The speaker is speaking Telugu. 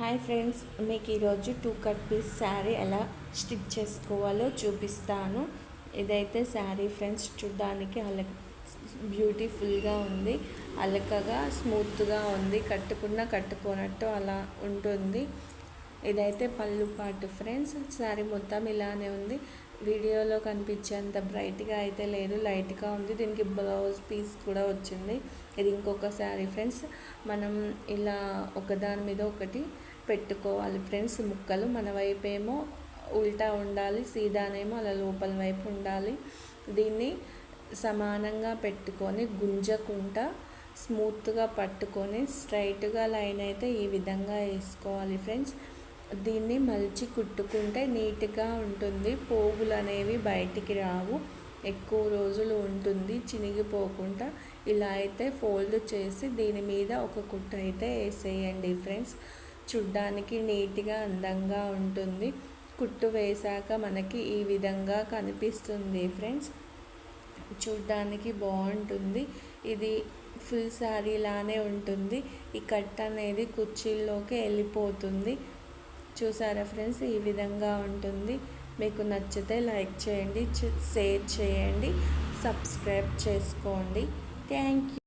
హాయ్ ఫ్రెండ్స్ మీకు ఈరోజు టూ కట్ పీస్ శారీ ఎలా స్టిచ్ చేసుకోవాలో చూపిస్తాను. ఇదైతే శారీ ఫ్రెండ్స్ చూడడానికి అల బ్యూటిఫుల్గా ఉంది. అలకగా స్మూత్గా ఉంది. కట్టుకున్న కట్టుకోనట్టు అలా ఉంటుంది. ఇదైతే పళ్ళు పాటు ఫ్రెండ్స్. శారీ మొత్తం ఇలానే ఉంది. వీడియోలో కనిపించేంత బ్రైట్గా అయితే లేదు. లైట్గా ఉంది. దీనికి బ్లౌజ్ పీస్ కూడా వచ్చింది. ఇది ఇంకొక శారీ ఫ్రెండ్స్. మనం ఇలా ఒకదాని మీద ఒకటి పెట్టుకోవాలి ఫ్రెండ్స్. ముక్కలు మన వైపు ఏమో ఉల్టా ఉండాలి. సీదానేమో అలా లోపల వైపు ఉండాలి. దీన్ని సమానంగా పెట్టుకొని గుంజకుండా స్మూత్గా పట్టుకొని స్ట్రైట్గా లైన్ అయితే ఈ విధంగా వేసుకోవాలి ఫ్రెండ్స్. దీన్ని మలిచి కుట్టుకుంటే నీట్గా ఉంటుంది. పోగులు అనేవి బయటికి రావు. ఎక్కువ రోజులు ఉంటుంది చినిగిపోకుండా. ఇలా అయితే ఫోల్డ్ చేసి దీని మీద ఒక కుట్ట అయితే వేసేయండి ఫ్రెండ్స్. చూడ్డానికి నీట్గా అందంగా ఉంటుంది. కుట్టు వేశాక మనకి ఈ విధంగా కనిపిస్తుంది ఫ్రెండ్స్. చూడ్డానికి బాగుంటుంది. ఇది ఫుల్ శారీ లానే ఉంటుంది. ఈ కట్ అనేది కుర్చీల్లోకి వెళ్ళిపోతుంది. చూసారా ఫ్రెండ్స్? ఈ విధంగా ఉంటుంది. మీకు నచ్చితే లైక్ చేయండి షేర్ చేయండి సబ్స్క్రైబ్ చేసుకోండి. Thank you.